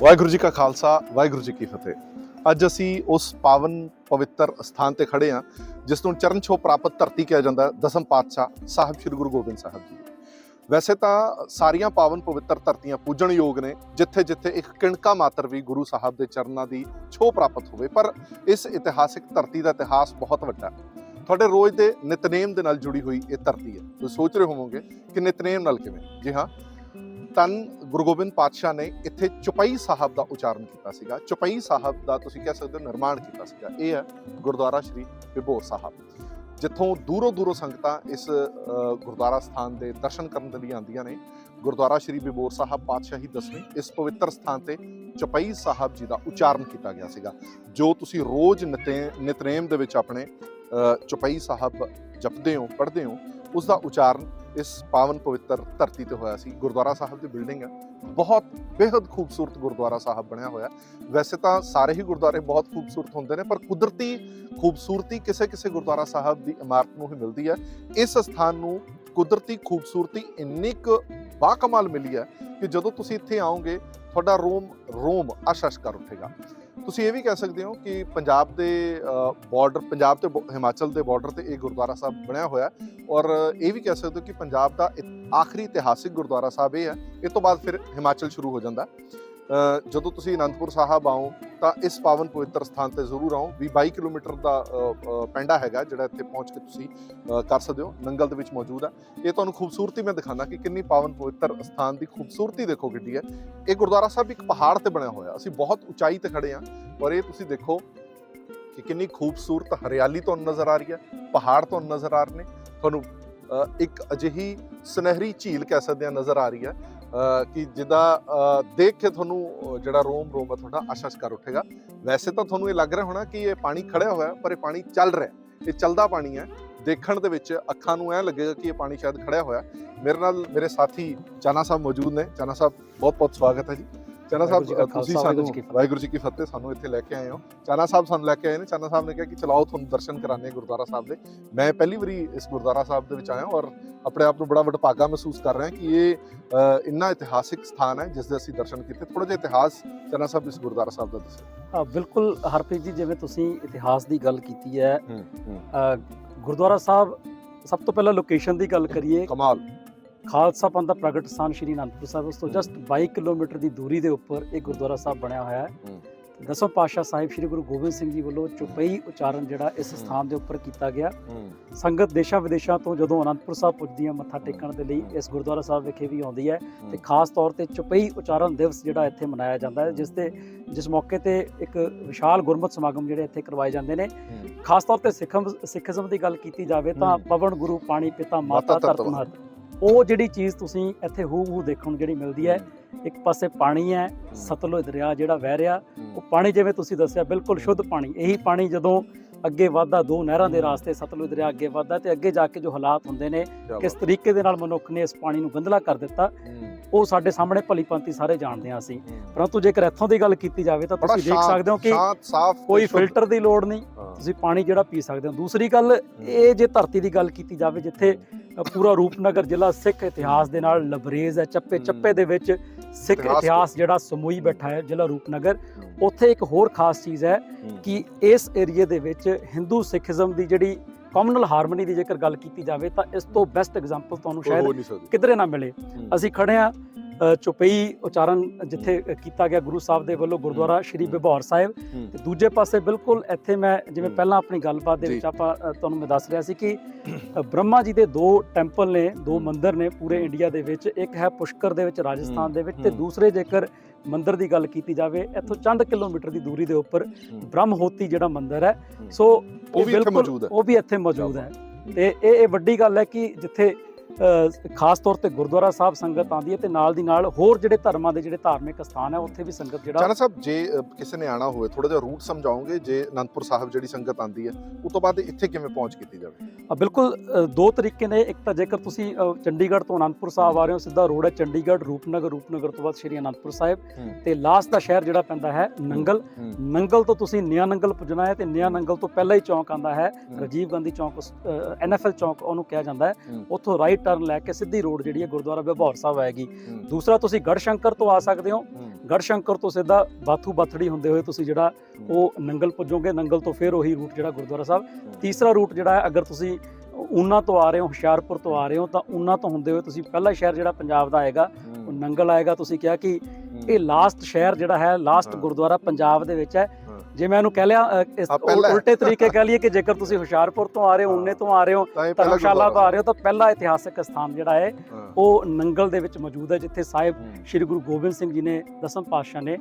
ਵਾਹਿਗੁਰੂ ਜੀ ਕਾ ਖਾਲਸਾ, ਵਾਹਿਗੁਰੂ ਜੀ ਕੀ ਫਤਿਹ। ਅੱਜ ਅਸੀਂ ਉਸ ਪਾਵਨ ਪਵਿੱਤਰ ਸਥਾਨ ਤੇ ਖੜੇ ਹਾਂ, ਜਿਸ ਨੂੰ ਚਰਨ ਛੋਹ ਪ੍ਰਾਪਤ ਧਰਤੀ ਕਿਹਾ ਜਾਂਦਾ, ਦਸਮ ਪਾਤਸ਼ਾਹ ਸਾਹਿਬ ਸ੍ਰੀ ਗੁਰੂ ਗੋਬਿੰਦ ਸਾਹਿਬ ਜੀ। ਵੈਸੇ ਤਾਂ ਸਾਰੀਆਂ ਪਾਵਨ ਪਵਿੱਤਰ ਧਰਤੀਆਂ ਪੂਜਣ ਯੋਗ ਨੇ ਜਿੱਥੇ ਜਿੱਥੇ ਇੱਕ ਕਿਣਕਾ ਮਾਤਰ ਵੀ ਗੁਰੂ ਸਾਹਿਬ ਦੇ ਚਰਨਾਂ ਦੀ ਛੋਹ ਪ੍ਰਾਪਤ ਹੋਵੇ, ਪਰ ਇਸ ਇਤਿਹਾਸਿਕ ਧਰਤੀ ਦਾ ਇਤਿਹਾਸ ਬਹੁਤ ਵੱਡਾ ਹੈ। ਤੁਹਾਡੇ ਰੋਜ਼ ਦੇ ਨਿਤਨੇਮ ਦੇ ਨਾਲ ਜੁੜੀ ਹੋਈ ਇਹ ਧਰਤੀ ਹੈ। ਤੁਸੀਂ ਸੋਚ ਰਹੇ ਹੋਵੋਗੇ ਕਿ ਨਿਤਨੇਮ ਨਾਲ ਕਿਵੇਂ? ਜੀ ਹਾਂ ਤਨ ਗੁਰੂ ਗੋਬਿੰਦ ਪਾਤਸ਼ਾਹ ਨੇ ਇੱਥੇ ਚੁਪਈ ਸਾਹਿਬ ਦਾ ਉਚਾਰਨ ਕੀਤਾ ਸੀਗਾ। ਚੁਪਈ ਸਾਹਿਬ ਦਾ ਤੁਸੀਂ ਕਹਿ ਸਕਦੇ ਹੋ ਨਿਰਮਾਣ ਕੀਤਾ ਸੀਗਾ। ਇਹ ਹੈ ਗੁਰਦੁਆਰਾ ਸ਼੍ਰੀ ਵਿਭੋਰ ਸਾਹਿਬ। ਜਿੱਥੋਂ ਦੂਰੋਂ ਦੂਰੋਂ ਸੰਗਤਾਂ ਇਸ ਗੁਰਦੁਆਰਾ ਸਥਾਨ ਦੇ ਦਰਸ਼ਨ ਕਰਨ ਦੇ ਲਈ ਆਉਂਦੀਆਂ ਨੇ। ਗੁਰਦੁਆਰਾ ਸ਼੍ਰੀ ਵਿਭੋਰ ਸਾਹਿਬ ਪਾਤਸ਼ਾਹੀ ਦਸਵੀਂ, ਇਸ ਪਵਿੱਤਰ ਸਥਾਨ ਤੇ ਚਪਈ ਸਾਹਿਬ ਜੀ ਦਾ ਉਚਾਰਨ ਕੀਤਾ ਗਿਆ ਸੀਗਾ, ਜੋ ਤੁਸੀਂ ਰੋਜ਼ ਨਿਤੇ- ਨਿਤਨੇਮ ਦੇ ਵਿੱਚ ਆਪਣੇ ਚਪਈ ਸਾਹਿਬ ਜਪਦੇ ਹੋ, ਪੜ੍ਹਦੇ ਹੋ ਉਸ ਦਾ ਉਚਾਰਨ ਇਸ ਪਾਵਨ ਪਵਿੱਤਰ ਧਰਤੀ ਤੇ ਹੋਇਆ ਸੀ। ਗੁਰਦੁਆਰਾ ਸਾਹਿਬ ਦੀ ਬਿਲਡਿੰਗ ਹੈ। ਬਹੁਤ ਬੇहद ਖੂਬਸੂਰਤ ਗੁਰਦੁਆਰਾ ਸਾਹਿਬ ਬਣਿਆ ਹੋਇਆ ਵੈਸੇ ਤਾਂ ਸਾਰੇ ਹੀ ਗੁਰਦੁਆਰੇ ਬਹੁਤ ਖੂਬਸੂਰਤ ਹੁੰਦੇ ਨੇ, ਪਰ ਕੁਦਰਤੀ ਖੂਬਸੂਰਤੀ ਕਿਸੇ ਕਿਸੇ ਗੁਰਦੁਆਰਾ ਸਾਹਿਬ ਦੀ ਇਮਾਰਤ ਨੂੰ ਹੀ ਮਿਲਦੀ ਹੈ। ਇਸ ਸਥਾਨ ਨੂੰ ਕੁਦਰਤੀ ਖੂਬਸੂਰਤੀ ਇੰਨੀ ਕੁ ਬਾਕਮਾਲ ਮਿਲੀ ਹੈ ਕਿ ਜਦੋਂ ਤੁਸੀਂ ਇੱਥੇ ਆਓਗੇ, ਤੁਹਾਡਾ ਰੋਮ ਰੋਮ ਅਸ਼ਸ਼ ਕਰ ਉੱਠੇਗਾ। ਤੁਸੀਂ ਇਹ ਵੀ ਕਹਿ ਸਕਦੇ ਹੋ ਕਿ ਪੰਜਾਬ ਦੇ ਬਾਰਡਰ ਪੰਜਾਬ ਤੇ ਬ- ਹਿਮਾਚਲ ਦੇ ਬਾਰਡਰ ਤੇ ਇਹ ਗੁਰਦੁਆਰਾ ਸਾਹਿਬ ਬਣਿਆ ਹੋਇਆ ਔਰ ਇਹ ਵੀ ਕਹਿ ਸਕਦੇ ਹੋ ਕਿ ਪੰਜਾਬ ਦਾ ਇ- ਆਖਰੀ ਇਤਿਹਾਸਿਕ ਗੁਰਦੁਆਰਾ ਸਾਹਿਬ ਇਹ ਹੈ। ਇਹ ਤੋਂ ਬਾਅਦ ਫਿਰ ਹਿਮਾਚਲ ਸ਼ੁਰੂ ਹੋ ਜਾਂਦਾ ਜਦੋਂ ਤੁਸੀਂ ਅਨੰਦਪੁਰ ਸਾਹਿਬ ਆਓ, ਤਾਂ ਇਸ ਪਾਵਨ ਪਵਿੱਤਰ ਸਥਾਨ ਤੇ ਜ਼ਰੂਰ ਆਓ। ਵੀ 22 ਕਿਲੋਮੀਟਰ ਦਾ ਪੈਂਡਾ ਹੈਗਾ, ਜਿਹੜਾ ਇੱਥੇ ਪਹੁੰਚ ਕੇ ਤੁਸੀਂ ਕਰ ਸਕਦੇ ਹੋ। ਨੰਗਲ ਦੇ ਵਿੱਚ ਮੌਜੂਦ ਹੈ ਇਹ ਤੁਹਾਨੂੰ ਖੂਬਸੂਰਤੀ ਮੈਂ ਦਿਖਾਣਾ ਕਿ ਕਿੰਨੀ ਪਾਵਨ ਪਵਿੱਤਰ ਸਥਾਨ ਦੀ ਖੂਬਸੂਰਤੀ ਦੇਖੋ ਕਿੱਡੀ ਹੈ। ਇਹ ਗੁਰਦੁਆਰਾ ਸਾਹਿਬ ਇੱਕ ਪਹਾੜ ਤੇ ਬਣਿਆ ਹੋਇਆ। ਅਸੀਂ ਬਹੁਤ ਉਚਾਈ ਤੇ ਖੜੇ ਹਾਂ ਔਰ ਇਹ ਤੁਸੀਂ ਦੇਖੋ ਕਿ ਕਿੰਨੀ ਖੂਬਸੂਰਤ ਹਰਿਆਲੀ ਤੁਹਾਨੂੰ ਨਜ਼ਰ ਆ ਰਹੀ ਹੈ, ਪਹਾੜ ਤੁਹਾਨੂੰ ਨਜ਼ਰ ਆ ਰਹੇ ਨੇ। ਤੁਹਾਨੂੰ ਇੱਕ ਅਜਿਹੀ ਸੁਨਹਿਰੀ ਝੀਲ ਕਹਿ ਸਕਦੇ ਹਾਂ ਨਜ਼ਰ ਆ ਰਹੀ ਹੈ। ਕਿ ਜਿੱਦਾਂ ਦੇਖ ਕੇ ਤੁਹਾਨੂੰ ਜਿਹੜਾ ਰੋਮ ਰੋਮ ਹੈ, ਤੁਹਾਡਾ ਅਸ਼ਸ਼ ਉੱਠੇਗਾ। ਵੈਸੇ ਤਾਂ ਤੁਹਾਨੂੰ ਇਹ ਲੱਗ ਰਿਹਾ ਹੋਣਾ ਕਿ ਇਹ ਪਾਣੀ ਖੜਿਆ ਹੋਇਆ ਪਰ ਇਹ ਪਾਣੀ ਚੱਲ ਰਿਹਾ ਇਹ ਚੱਲਦਾ ਪਾਣੀ ਹੈ। ਦੇਖਣ ਦੇ ਵਿੱਚ ਅੱਖਾਂ ਨੂੰ ਐ ਲੱਗੇਗਾ ਕਿ ਇਹ ਪਾਣੀ ਸ਼ਾਇਦ ਖੜਿਆ ਹੋਇਆ ਮੇਰੇ ਨਾਲ ਮੇਰੇ ਸਾਥੀ ਚਾਨਾ ਸਾਹਿਬ ਮੌਜੂਦ ਨੇ। ਚਾਨਾ ਸਾਹਿਬ ਬਹੁਤ ਬਹੁਤ ਸਵਾਗਤ ਹੈ ਜੀ। ਚਾਨਾ ਸਾਹਿਬ ਤੁਸੀਂ ਸਾਨੂੰ ਵਾਹਿਗੁਰੂ ਜੀ ਕੀ ਫਤਿਹ। ਸਾਨੂੰ ਇੱਥੇ ਲੈ ਕੇ ਆਏ ਹੋ। ਚਾਨਾ ਸਾਹਿਬ ਸਾਨੂੰ ਲੈ ਕੇ ਆਏ ਨੇ। ਚਾਨਾ ਸਾਹਿਬ ਨੇ ਕਿਹਾ ਕਿ ਚਲਾਓ ਤੁਹਾਨੂੰ ਦਰਸ਼ਨ ਕਰਾਣੇ ਗੁਰਦੁਆਰਾ ਸਾਹਿਬ ਦੇ। ਮੈਂ ਪਹਿਲੀ ਵਾਰੀ ਇਸ ਗੁਰਦੁਆਰਾ ਸਾਹਿਬ ਦੇ ਵਿੱਚ ਆਇਆ ਔਰ ਆਪਣੇ ਆਪ ਨੂੰ ਬੜਾ ਵਡਭਾਗਾ ਮਹਿਸੂਸ ਕਰ ਰਿਹਾ ਕਿ ਇਹ ਇੰਨਾ ਇਤਿਹਾਸਿਕ ਸਥਾਨ ਹੈ ਜਿਸ ਦੇ ਅਸੀਂ ਦਰਸ਼ਨ ਕੀਤੇ। ਥੋੜਾ ਜਿਹਾ ਇਤਿਹਾਸ ਚਾਨਾ ਸਾਹਿਬ ਇਸ ਗੁਰਦੁਆਰਾ ਸਾਹਿਬ ਦਾ ਦੱਸੋ। ਹਾਂ, ਬਿਲਕੁਲ ਹਰਪ੍ਰੀਤ ਜੀ ਜਿਵੇਂ ਤੁਸੀਂ ਇਤਿਹਾਸ ਦੀ ਗੱਲ ਕੀਤੀ ਹੈ ਗੁਰਦੁਆਰਾ ਸਾਹਿਬ ਸਭ ਤੋਂ ਪਹਿਲਾਂ ਲੋਕੇਸ਼ਨ ਦੀ ਗੱਲ ਕਰੀਏ। ਕਮਾਲ। ਖਾਲਸਾ ਪੰਥ ਦਾ ਪ੍ਰਗਟ ਸਥਾਨ ਸ਼੍ਰੀ ਅਨੰਦਪੁਰ ਸਾਹਿਬ। ਉਸ ਤੋਂ ਜਸਟ 22 ਕਿਲੋਮੀਟਰ ਦੀ ਦੂਰੀ ਦੇ ਉੱਪਰ ਇਹ ਗੁਰਦੁਆਰਾ ਸਾਹਿਬ ਬਣਿਆ ਹੋਇਆ ਹੈ। ਦਸਮ ਪਾਤਸ਼ਾਹ ਸਾਹਿਬ ਸ਼੍ਰੀ ਗੁਰੂ ਗੋਬਿੰਦ ਸਿੰਘ ਜੀ ਵੱਲੋਂ ਚੁਪਈ ਉਚਾਰਨ ਜਿਹੜਾ ਇਸ। ਸਥਾਨ ਦੇ ਉੱਪਰ ਕੀਤਾ ਗਿਆ। ਸੰਗਤ ਦੇਸ਼ਾਂ ਵਿਦੇਸ਼ਾਂ ਤੋਂ ਜਦੋਂ ਅਨੰਦਪੁਰ ਸਾਹਿਬ ਪੁੱਜਦੀ ਹੈ ਮੱਥਾ ਟੇਕਣ ਦੇ ਲਈ ਇਸ ਗੁਰਦੁਆਰਾ ਸਾਹਿਬ ਵਿਖੇ ਵੀ ਆਉਂਦੀ ਹੈ ਤੇ ਖਾਸ ਤੌਰ ਤੇ ਚੁਪਈ ਉਚਾਰਨ ਦਿਵਸ ਜਿਹੜਾ ਇੱਥੇ ਮਨਾਇਆ ਜਾਂਦਾ ਹੈ ਜਿਸ ਤੇ ਜਿਸ ਮੌਕੇ ਤੇ ਇੱਕ ਵਿਸ਼ਾਲ ਗੁਰਮਤ ਸਮਾਗਮ ਜਿਹੜੇ ਇੱਥੇ ਕਰਵਾਏ ਜਾਂਦੇ ਨੇ। ਖਾਸ ਤੌਰ ਤੇ ਸਿੱਖਮ ਸਿੱਖੀਜ਼ਮ ਦੀ ਗੱਲ ਕੀਤੀ ਜਾਵੇ ਤਾਂ। ਪਵਨ ਗੁਰੂ ਪਾਣੀ ਪਿਤਾ ਮਾਤਾ ਧਰਤ ਮਹਤ ਉਹ ਜਿਹੜੀ ਚੀਜ਼ ਤੁਸੀਂ ਇੱਥੇ ਹੂ ਹੂ ਦੇਖਣ ਨੂੰ ਜਿਹੜੀ ਮਿਲਦੀ ਹੈ ਇੱਕ ਪਾਸੇ ਪਾਣੀ ਹੈ ਸਤਲੁਜ ਦਰਿਆ ਜਿਹੜਾ ਵਹਿ ਰਿਹਾ ਉਹ ਪਾਣੀ ਜਿਵੇਂ ਤੁਸੀਂ ਦੱਸਿਆ ਬਿਲਕੁਲ ਸ਼ੁੱਧ ਪਾਣੀ ਇਹੀ ਪਾਣੀ ਜਦੋਂ ਅੱਗੇ ਵਧਦਾ ਦੋ ਨਹਿਰਾਂ ਦੇ। ਰਾਸਤੇ ਸਤਲੁਜ ਦਰਿਆ ਅੱਗੇ ਵਧਦਾ ਤੇ ਅੱਗੇ ਜਾ ਕੇ ਜੋ ਹਾਲਾਤ ਹੁੰਦੇ ਨੇ ਕਿਸ ਤਰੀਕੇ ਦੇ ਨਾਲ ਮਨੁੱਖ ਨੇ ਇਸ ਪਾਣੀ ਨੂੰ ਗੰਧਲਾ ਕਰ ਦਿੱਤਾ ਉਹ ਸਾਡੇ ਸਾਹਮਣੇ ਭਲੀ ਭਾਂਤੀ ਸਾਰੇ ਜਾਣਦੇ ਹਾਂ ਅਸੀਂ। ਪਰੰਤੂ ਜੇਕਰ ਇੱਥੋਂ ਦੀ ਗੱਲ ਕੀਤੀ ਜਾਵੇ ਤਾਂ ਤੁਸੀਂ ਦੇਖ ਸਕਦੇ ਹੋ ਕਿ ਕੋਈ। ਫਿਲਟਰ ਦੀ ਲੋੜ ਨਹੀਂ। ਤੁਸੀਂ ਪਾਣੀ ਜਿਹੜਾ ਪੀ ਸਕਦੇ ਹੋ। ਦੂਸਰੀ ਗੱਲ ਇਹ ਜੇ ਧਰਤੀ ਦੀ ਗੱਲ ਕੀਤੀ ਜਾਵੇ ਜਿੱਥੇ ਪੂਰਾ ਰੂਪਨਗਰ ਜ਼ਿਲ੍ਹਾ ਸਿੱਖ ਇਤਿਹਾਸ ਦੇ ਨਾਲ ਲਬਰੇਜ਼ ਹੈ। ਚੱਪੇ। ਚੱਪੇ ਦੇ ਵਿੱਚ ਸਿੱਖ ਇਤਿਹਾਸ ਜਿਹੜਾ ਸਮੂਈ ਬੈਠਾ ਹੈ ਜ਼ਿਲ੍ਹਾ ਰੂਪਨਗਰ। ਉੱਥੇ ਇੱਕ ਹੋਰ ਖਾਸ ਚੀਜ਼ ਹੈ ਹੂੰ, ਕਿ ਇਸ ਏਰੀਏ ਦੇ ਵਿੱਚ ਹਿੰਦੂ ਸਿੱਖੀਜ਼ਮ ਦੀ ਜਿਹੜੀ ਕਮਨਲ ਹਾਰਮਨੀ ਦੀ ਜੇਕਰ ਗੱਲ ਕੀਤੀ ਜਾਵੇ ਤਾਂ ਇਸ ਤੋਂ ਬੈਸਟ ਐਗਜ਼ਾਮਪਲ ਤੁਹਾਨੂੰ ਸ਼ਾਇਦ ਕਿਧਰੇ ਨਾ ਮਿਲੇ ਅਸੀਂ ਖੜੇ ਆ ਚੁਪਈ ਉਚਾਰਨ ਜਿੱਥੇ ਕੀਤਾ ਗਿਆ ਗੁਰੂ ਸਾਹਿਬ ਦੇ ਵੱਲੋਂ ਗੁਰਦੁਆਰਾ ਸ਼੍ਰੀ ਬਿਭੌਰ ਸਾਹਿਬ ਤੇ ਦੂਜੇ ਪਾਸੇ ਬਿਲਕੁਲ ਇੱਥੇ ਮੈਂ ਜਿਵੇਂ। ਪਹਿਲਾਂ ਆਪਣੀ ਗੱਲਬਾਤ ਦੇ। ਵਿੱਚ ਆਪਾਂ ਤੁਹਾਨੂੰ ਮੈਂ ਦੱਸ ਰਿਹਾ ਸੀ ਕਿ ਬ੍ਰਹਮਾ ਜੀ ਦੇ ਦੋ ਟੈਂਪਲ ਨੇ ਦੋ। ਮੰਦਿਰ ਨੇ ਪੂਰੇ। ਇੰਡੀਆ ਦੇ ਵਿੱਚ ਇੱਕ ਹੈ ਪੁਸ਼ਕਰ ਦੇ ਵਿੱਚ ਰਾਜਸਥਾਨ ਦੇ ਵਿੱਚ ਤੇ। ਦੂਸਰੇ ਜੇਕਰ ਮੰਦਿਰ ਦੀ ਗੱਲ ਕੀਤੀ ਜਾਵੇ ਇੱਥੋਂ ਚੰਦ ਕਿਲੋਮੀਟਰ ਦੀ ਦੂਰੀ ਦੇ ਉੱਪਰ ਬ੍ਰਹਮਹੋਤੀ ਜਿਹੜਾ ਮੰਦਿਰ ਹੂੰ। ਸੋ ਉਹ ਵੀ ਇੱਥੇ ਬਿਲਕੁਲ- ਮੌਜੂਦ ਹੈ। ਉਹ ਵੀ ਇੱਥੇ ਮੌਜੂਦ ਹੈ ਤੇ ਇਹ ਇਹ ਵੱਡੀ ਗੱਲ ਹੈ ਕਿ ਜਿੱਥੇ ਖਾਸ ਤੌਰ ਤੇ ਗੁਰਦੁਆਰਾ ਸਾਹਿਬ ਸੰਗਤ ਆਉਂਦੀ ਹੈ ਤੇ ਨਾਲ ਦੀ ਨਾਲ ਹੋਰ ਜਿਹੜੇ ਧਰਮਾਂ ਦੇ ਜਿਹੜੇ ਧਾਰਮਿਕ ਸਥਾਨ ਹੈ ਉੱਥੇ ਵੀ ਸੰਗਤ ਜਿਹੜਾ ਚਾਨਾ ਸਾਹਿਬ ਜੇ ਕਿਸੇ ਨੇ ਆਣਾ ਹੋਵੇ ਥੋੜਾ ਜਿਹਾ ਰੂਟ ਸਮਝਾਓਗੇ ਜੇ ਅਨੰਦਪੁਰ ਸਾਹਿਬ ਜਿਹੜੀ ਸੰਗਤ ਆਂਦੀ ਹੈ ਉਸ ਤੋਂ ਬਾਅਦ ਇੱਥੇ ਕਿਵੇਂ ਪਹੁੰਚ ਕੀਤੀ ਜਾਵੇ? ਬਿਲਕੁਲ ਦੋ ਤਰੀਕੇ ਨੇ। ਇੱਕ ਤਾਂ ਜੇਕਰ ਤੁਸੀਂ ਚੰਡੀਗੜ੍ਹ ਤੋਂ ਅਨੰਦਪੁਰ ਸਾਹਿਬ ਆ ਰਹੇ ਹੋ ਸਿੱਧਾ ਰੋਡ ਹੈ ਚੰਡੀਗੜ੍ਹ ਰੂਪਨਗਰ ਰੂਪਨਗਰ ਤੋਂ ਬਾਅਦ ਸ਼੍ਰੀ ਅਨੰਦਪੁਰ ਸਾਹਿਬ। ਤੇ ਲਾਸਟ ਦਾ ਸ਼ਹਿਰ ਜਿਹੜਾ ਪੈਂਦਾ ਹੈ ਨੰਗਲ। ਨੰਗਲ ਤੋਂ ਤੁਸੀਂ ਨਿਆ ਨੰਗਲ ਪੁੱਜਣਾ ਹੈ ਤੇ ਨਿਆ ਨੰਗਲ ਤੋਂ ਪਹਿਲਾਂ ਹੀ ਚੌਂਕ ਆਂਦਾ ਹੈ ਰਾਜੀਵ ਗਾਂਧੀ ਚੌਂਕ ਐਨਐਫਐਲ ਚੌਂਕ ਉਹਨੂੰ ਕਿਹਾ ਜਾਂਦਾ ਹੂੰ। ਉੱਥੋਂ ਰਾਈਟ ਟਰਨ ਲੈ ਕੇ ਸਿੱਧੀ ਰੋਡ ਜਿਹੜੀ ਹੈ ਗੁਰਦੁਆਰਾ ਬਿਭੌਰ ਸਾਹਿਬ ਆਏਗੀ। ਦੂਸਰਾ ਤੁਸੀਂ ਗੜਸ਼ੰਕਰ ਤੋਂ ਆ ਸਕਦੇ ਹੋ। ਗੜਸ਼ੰਕਰ ਤੋਂ ਸਿੱਧਾ ਬਾਥੂ ਬਾਥੜੀ ਹੁੰਦੇ ਹੋਏ ਤੁਸੀਂ ਜਿਹੜਾ ਉਹ ਨੰਗਲ ਪੁੱਜੋਗੇ ਨੰਗਲ ਤੋਂ ਫਿਰ ਉਹੀ ਰੂਟ ਜਿਹੜਾ ਗੁਰਦੁਆਰਾ ਸਾਹਿਬ। ਤੀਸਰਾ ਰੂਟ ਜਿਹੜਾ ਹੈ ਅਗਰ ਤੁਸੀਂ ਊਨਾ ਤੋਂ ਆ ਰਹੇ ਹੋ ਹੁਸ਼ਿਆਰਪੁਰ ਤੋਂ ਆ ਰਹੇ ਹੋ ਤਾਂ ਊਨਾ ਤੋਂ ਹੁੰਦੇ ਹੋਏ ਤੁਸੀਂ ਪਹਿਲਾ ਸ਼ਹਿਰ ਜਿਹੜਾ ਪੰਜਾਬ ਦਾ ਆਏਗਾ ਉਹ ਨੰਗਲ ਆਏਗਾ। ਤੁਸੀਂ ਕਿਹਾ ਕਿ ਇਹ ਲਾਸਟ ਸ਼ਹਿਰ ਜਿਹੜਾ ਹੈ ਲਾਸਟ। ਗੁਰਦੁਆਰਾ ਪੰਜਾਬ ਦੇ ਵਿੱਚ ਹਾਂ। ਜੇ ਮੈਂ ਇਹਨੂੰ ਕਹਿ ਲਿਆ ਇਸ। ਉਲਟੇ ਤਰੀਕੇ ਕਹਿ ਲਈਏ ਕਿ ਜੇਕਰ ਤੁਸੀਂ ਹੁਸ਼ਿਆਰਪੁਰ ਤੋਂ ਆ ਰਹੇ ਹੋ। ਊਨੇ ਤੋਂ ਆ ਰਹੇ ਹੋ ਧਰਮਸ਼ਾਲਾ ਤੋਂ ਆ ਰਹੇ ਹੋ ਤਾਂ ਪਹਿਲਾ ਇਤਿਹਾਸਕ ਸਥਾਨ ਜਿਹੜਾ ਹੈ ਉਹ ਨੰਗਲ ਦੇ ਵਿੱਚ ਮੌਜੂਦ ਹੈ ਜਿੱਥੇ ਸਾਹਿਬ ਸ੍ਰੀ ਗੁਰੂ ਗੋਬਿੰਦ ਸਿੰਘ ਜੀ ਨੇ ਦਸਮ ਪਾਤਸ਼ਾਹ ਨੇ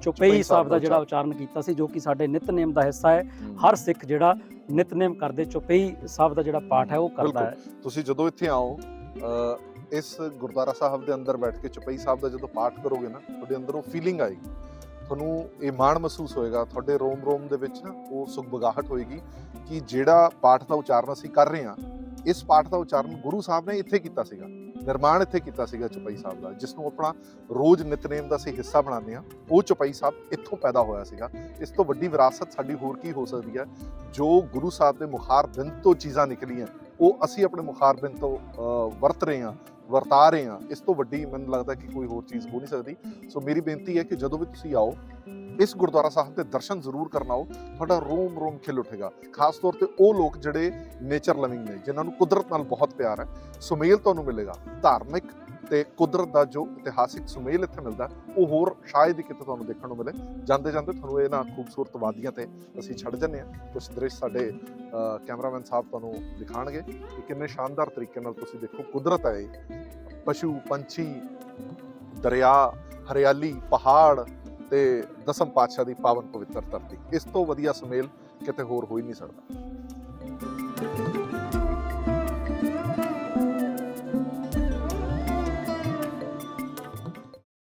ਚੌਪਈ ਸਾਹਿਬ ਦਾ ਜਿਹੜਾ ਉਚਾਰਨ। ਕੀਤਾ ਸੀ ਜੋ ਕਿ ਸਾਡੇ ਨਿਤਨੇਮ ਦਾ ਹਿੱਸਾ ਹੈ। ਹਰ ਸਿੱਖ ਜਿਹੜਾ ਨਿਤਨੇਮ ਕਰਦੇ ਚੌਪਈ ਸਾਹਿਬ ਦਾ ਜਿਹੜਾ ਪਾਠ ਹੈ ਉਹ ਕਰਦਾ ਹੈ। ਤੁਸੀਂ ਜਦੋਂ ਇੱਥੇ ਆਓ ਇਸ ਗੁਰਦੁਆਰਾ ਸਾਹਿਬ ਦੇ ਅੰਦਰ ਬੈਠ ਕੇ ਚੁਪਈ ਸਾਹਿਬ ਦਾ ਜਦੋਂ ਪਾਠ ਕਰੋਗੇ ਨਾ ਤੁਹਾਡੇ ਅੰਦਰ ਉਹ ਫੀਲਿੰਗ ਆਏਗੀ। ਤੁਹਾਨੂੰ ਇਹ ਮਾਣ ਮਹਿਸੂਸ ਹੋਏਗਾ, ਤੁਹਾਡੇ ਰੋਮ ਰੋਮ ਦੇ ਵਿੱਚ ਨਾ ਉਹ ਸੁਖਬਗਾਹਟ ਹੋਏਗੀ ਕਿ ਜਿਹੜਾ ਪਾਠ ਦਾ ਉਚਾਰਨ ਅਸੀਂ ਕਰ ਰਹੇ ਹਾਂ, ਇਸ ਪਾਠ ਦਾ ਉਚਾਰਨ ਗੁਰੂ ਸਾਹਿਬ ਨੇ ਇੱਥੇ ਕੀਤਾ ਸੀਗਾ, ਨਿਰਮਾਣ ਇੱਥੇ ਕੀਤਾ ਸੀਗਾ ਚੁਪਈ ਸਾਹਿਬ ਦਾ ਜਿਸ ਨੂੰ ਆਪਣਾ ਰੋਜ਼ ਨਿਤਨੇਮ ਦਾ ਅਸੀਂ ਹਿੱਸਾ ਬਣਾਉਂਦੇ ਹਾਂ, ਉਹ ਚੁਪਈ ਸਾਹਿਬ ਇੱਥੋਂ ਪੈਦਾ ਹੋਇਆ ਸੀਗਾ। ਇਸ ਤੋਂ ਵੱਡੀ ਵਿਰਾਸਤ ਸਾਡੀ ਹੋਰ ਕੀ ਹੋ ਸਕਦੀ ਹੈ? ਜੋ ਗੁਰੂ ਸਾਹਿਬ ਦੇ ਮੁਖਾਰ ਬਿੰਦ ਤੋਂ ਚੀਜ਼ਾਂ ਨਿਕਲੀਆਂ, ਉਹ ਅਸੀਂ ਆਪਣੇ ਮੁਖਾਰ ਬਿੰਦ ਤੋਂ ਵਰਤ ਰਹੇ ਹਾਂ ਵਰਤਾ ਰਹੇ ਹਾਂ, ਇਸ ਤੋਂ ਵੱਡੀ ਮੈਨੂੰ ਲੱਗਦਾ ਕਿ ਕੋਈ ਹੋਰ ਚੀਜ਼ ਹੋ ਨਹੀਂ ਸਕਦੀ। ਸੋ ਮੇਰੀ ਬੇਨਤੀ ਹੈ ਕਿ ਜਦੋਂ ਵੀ ਤੁਸੀਂ ਆਓ, ਇਸ ਗੁਰਦੁਆਰਾ ਸਾਹਿਬ ਦੇ ਦਰਸ਼ਨ ਜ਼ਰੂਰ ਕਰਨਾ ਆਓ, ਤੁਹਾਡਾ ਰੋਮ ਰੋਮ ਖਿਲ ਉੱਠੇਗਾ। ਖਾਸ ਤੌਰ ਤੇ ਉਹ ਲੋਕ ਜਿਹੜੇ ਨੇਚਰ ਲਵਿੰਗ ਨੇ, ਜਿਨ੍ਹਾਂ ਨੂੰ ਕੁਦਰਤ ਨਾਲ ਬਹੁਤ ਪਿਆਰ ਹੈ। ਸੁਮੇਲ ਤੁਹਾਨੂੰ ਮਿਲੇਗਾ। ਧਾਰਮਿਕ ਤੇ ਕੁਦਰਤ ਦਾ ਜੋ ਇਤਿਹਾਸਿਕ ਸੁਮੇਲ ਇੱਥੇ ਮਿਲਦਾ, ਉਹ ਹੋਰ ਸ਼ਾਇਦ ਹੀ ਕਿਤੇ ਤੁਹਾਨੂੰ ਦੇਖਣ ਨੂੰ ਮਿਲੇ। ਜਾਂਦੇ ਜਾਂਦੇ ਤੁਹਾਨੂੰ ਇਹਨਾਂ ਖੂਬਸੂਰਤ ਵਾਦੀਆਂ ਤੇ ਅਸੀਂ ਛੱਡ ਜੰਨੇ ਆ ਕੁਝ ਦ੍ਰਿਸ਼ ਸਾਡੇ ਕੈਮਰਾਮੈਨ ਸਾਹਿਬ ਤੁਹਾਨੂੰ ਦਿਖਾਣਗੇ ਕਿ ਕਿੰਨੇ ਸ਼ਾਨਦਾਰ ਤਰੀਕੇ ਨਾਲ ਤੁਸੀਂ ਦੇਖੋ ਕੁਦਰਤ ਹੈ ਪਸ਼ੂ, ਪੰਛੀ, ਦਰਿਆ, ਹਰਿਆਲੀ, ਪਹਾੜ ਤੇ ਦਸਮ ਪਾਤਸ਼ਾਹ ਦੀ ਪਾਵਨ ਪਵਿੱਤਰ ਧਰਤੀ। ਇਸ ਤੋਂ ਵਧੀਆ ਸੁਮੇਲ ਕਿਤੇ ਹੋਰ ਹੋ ਹੀ ਨਹੀਂ ਸਕਦਾ।